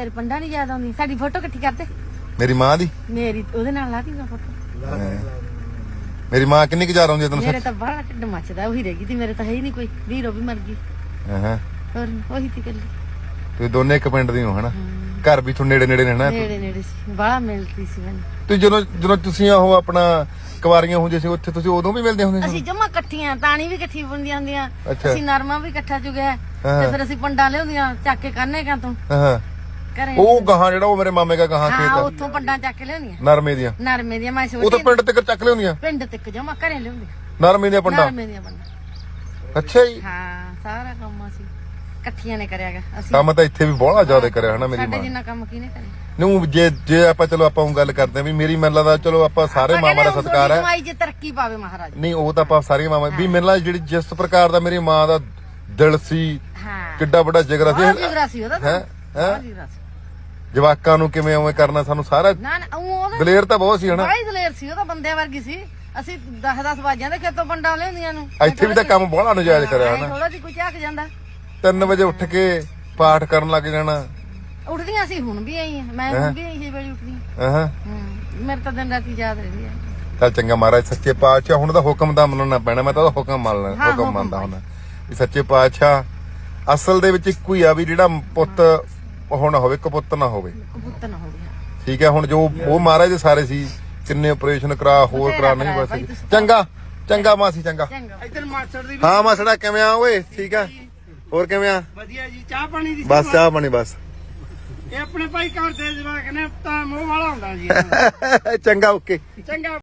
ਤੇਰੇ ਪੰਡਾ ਨਹੀਂ ਯਾਦ ਆਉਂਦੀ। ਸਾਡੀ ਫੋਟੋ ਇਕੱਠੀ ਕਰਦੇ ਮੇਰੀ ਮਾਂ ਦੀ? ਮੇਰੀ ਉਹਦੇ ਨਾਲ ਲਾਤੀ ਮੈਂ ਫੋਟੋ ਮੇਰੀ ਮਾਂ ਕਿੰਨੀ ਕੁ ਆਉਂਦੀ ਤੈਨੂੰ ਮੇਰੇ ਤਾਂ ਬੜਾ ਢਿੱਡ ਮੱਚਦਾ ਉਹੀ ਰਹਿ ਗਈ ਤੀ ਮੇਰੇ ਤਾਂ ਹੈ ਹੀ ਨਹੀਂ ਕੋਈ। ਵੀਰੋ ਵੀ ਮਰ ਗਈ। ਹਾਂ। ਹੋਰ ਉਹੀ ਤੀ ਕੱਲੀ ਤੁਸੀਂ ਦੋਨੇ ਇੱਕ ਪਿੰਡ ਦੇ ਹੋ ਹਨਾ? ਘਰ ਵੀ ਤੁਹਾਨੂੰ ਨੇੜੇ ਨੇੜੇ ਨੇ ਹਨਾ? ਨੇੜੇ ਨੇੜੇ ਸੀ। ਬੜਾ ਮਿਲਦੀ ਸੀ ਮੈਨੂੰ। ਤੁਸੀਂ ਜਦੋਂ ਜਦੋਂ ਤੁਸੀਂ ਉਹ ਆਪਣਾ ਕੁਵਾਰੀਆਂ ਹੁੰਦੇ ਸੀ ਉੱਥੇ ਤੁਸੀਂ ਉਦੋਂ ਵੀ ਮਿਲਦੇ ਹੁੰਦੇ ਸੀ? ਅਸੀਂ ਜਮਾ ਇਕੱਠੀਆਂ ਤਾਣੀ ਵੀ ਇਕੱਠੀ ਬੁੰਦੀਆਂ ਹੁੰਦੀਆਂ ਅੱਛਾ। ਅਸੀਂ ਨਰਮਾ ਵੀ ਇਕੱਠਾ ਚੁਗਿਆ ਹਾਂ। ਤੇ ਫਿਰ ਅਸੀਂ ਪੰਡਾ ਲਿਆਉਂਦੀਆਂ ਚੱਕ ਕੇ ਕੰਨੇ ਕਾਂ ਤੋਂ। ਹਾਂ। ਘਰੇ ਉਹ ਗਾਹਾਂ ਜਿਹੜਾ ਉਹ ਮੇਰੇ ਮਾਮੇ ਦਾ ਗਾਹਾਂ ਹਾਂ ਖੇਤ ਆ, ਉੱਥੋਂ ਪੰਡਾ ਚੱਕ ਕੇ ਲਿਆਉਂਦੀਆਂ। ਨਰਮੇ ਦੀਆਂ। ਨਰਮੇ ਦੀਆਂ ਮੈਂ ਉਹ ਤਾਂ ਪਿੰਡ ਤੱਕ ਚੱਕ ਲਿਆਉਂਦੀਆਂ? ਪਿੰਡ ਤੱਕ ਜਮਾ ਘਰੇ ਲਿਆਉਂਦੀਆਂ। ਨਰਮੇ ਦੀਆਂ ਪੰਡਾ? ਨਰਮੇ ਦੀਆਂ ਪੰਡਾ। ਅੱਛਾ ਜੀ। ਹਾਂ ਸਾਰਾ ਕੰਮ ਅਸੀਂ ਇਕੱਠੀਆਂ ਨੇ ਕਰਿਆਗਾ ਅਸੀਂ ਕੰਮ ਤਾਂ ਇੱਥੇ ਵੀ ਬਹੁਤ ਜ਼ਿਆਦਾ ਕਰਿਆ ਹਨਾ ਮੇਰੀ ਸਾਡੇ ਮਾਂ। ਜਿੰਨਾ ਕੰਮ ਕਿਹਨੇ ਕਰਿਆ ਨੂੰ ਜੇ ਜੇ ਆਪਾਂ ਚਲੋ ਆਪਾਂ ਉਹ ਗੱਲ ਕਰਦੇ ਆ ਵੀ ਮੇਰੀ ਮੈਨੂੰ ਲੱਗਦਾ ਚਲੋ ਆਪਾਂ ਸਾਰੇ ਮਾਮਾ ਦਾ ਸਤਿਕਾਰ ਹੈ। ਕਮਾਈ ਜੇ ਤਰੱਕੀ ਪਾਵੇ ਮਹਾਰਾਜ। ਨਹੀਂ ਉਹ ਤਾਂ ਆਪਾਂ ਸਾਰੀਆਂ ਮਾਮਾ ਵੀ ਮੈਨੂੰ ਲੱਗਦਾ ਜਿਹੜੀ ਜਿਸ ਪ੍ਰਕਾਰ ਦਾ ਮੇਰੀ ਮਾਂ ਦਾ ਦਿਲ ਸੀ ਹਾਂ। ਕਿੱਡਾ ਵੱਡਾ ਜਿਗਰਾ ਸੀ। ਜਿਗਰਾ ਸੀ ਉਹਦਾ ਤਾਂ। ਹੈਂ? ਹੈਂ? ਜਵਾਕਾਂ ਨੂੰ ਕਿਵੇਂ ਉਵੇਂ ਕਰਨਾ ਸਾਨੂੰ ਸਾਰਾ ਨਾ ਨਾ ਉਹ ਉਹਦਾ ਦਲੇਰ ਤਾਂ ਬਹੁਤ ਸੀ ਹਨਾ? ਹੀ ਦਲੇਰ ਸੀ ਉਹ ਤਾਂ ਬੰਦਿਆਂ ਵਰਗੀ ਸੀ। ਅਸੀਂ 10 10 ਵਾਜਾਂ ਦੇ ਖੇਤੋਂ ਪੰਡਾ ਲਿਆਉਂਦੀਆਂ ਨੂੰ। ਇੱਥੇ ਵੀ ਤਾਂ ਕੰਮ ਬਹੁਤ ਨਜਾਇਜ਼ ਕਰਿਆ ਹਨਾ? ਥੋੜਾ ਜਿਹਾ ਕੋਈ ਝਾਕ ਜਾਂਦਾ। 3 ਵਜੇ ਉੱਠ ਕੇ ਪਾਠ ਕਰਨ ਲੱਗ ਜਾਣਾ। ਉੱਠਦੀਆਂ ਸੀ ਹੁਣ ਵੀ ਆਈ ਮੈਂ ਹੁਣ ਵੀ ਆਈ ਵੇਲੇ ਉੱਠਦੀ। ਹਾਂ। ਮੇਰੇ ਤਾਂ ਦਿਨ ਰਾਤੀ ਯਾਦ ਰਹਿੰਦੀ ਹੈ ਚੱਲ ਚੰਗਾ ਮਹਾਰਾਜ ਸੱਚੇ ਪਾਤਸ਼ਾਹ ਹੁਣ ਦਾ ਹੁਕਮ ਦਾ ਮੰਨਣਾ ਪੈਣਾ ਮੈਂ ਤਾਂ ਉਹਦਾ ਹੁਕਮ ਮੰਨ ਲੈਣਾ ਹੁਕਮ ਮੰਨਦਾ ਹੁੰਦਾ। ਵੀ ਸੱਚੇ ਪਾਤਸ਼ਾਹ ਅਸਲ ਦੇ ਵਿੱਚ ਇੱਕੋ ਹੀ ਆ ਵੀ ਜਿਹੜਾ ਪੁੱਤ ਹੁਣ ਹੋਵੇ ਕਪੁੱਤ ਨਾ ਹੋਵੇ। ਕਬੂਤਰ ਨਾ ਹੋ। ਗਿਆ ਠੀਕ ਹੈ ਹੁਣ ਜੋ ਉਹ ਮਹਾਰਾਜ ਦੇ ਸਾਰੇ ਸੀ ਕਿੰਨੇ ਆਪਰੇਸ਼ਨ ਕਰਾ ਹੋਰ ਕਰਾ ਨਹੀਂ ਬਸ ਚੰਗਾ ਚੰਗਾ ਮਾਸੀ ਚੰਗਾ। ਚੰਗਾ। ਇੱਧਰ ਮਾਸਟਰ ਦੀ ਹਾਂ ਮਾਸੜਾ ਕਿਵੇਂ ਆ ਓਏ? ਠੀਕ ਆ? ਹੋਰ ਕਿਵੇਂ ਆ? ਵਧੀਆ ਜੀ ਚਾਹ ਪਾਣੀ ਦੀ ਬਸ ਚਾਹ ਬਣੀ ਬਸ। ਇਹ ਆਪਣੇ ਭਾਈ ਘਰ ਦੇ ਜਵਾਕ ਨੇ ਤਾਂ ਮੂੰਹ ਵਾਲਾ ਹੁੰਦਾ ਜੀ। ਚੰਗਾ ਓਕੇ। ਚੰਗਾ।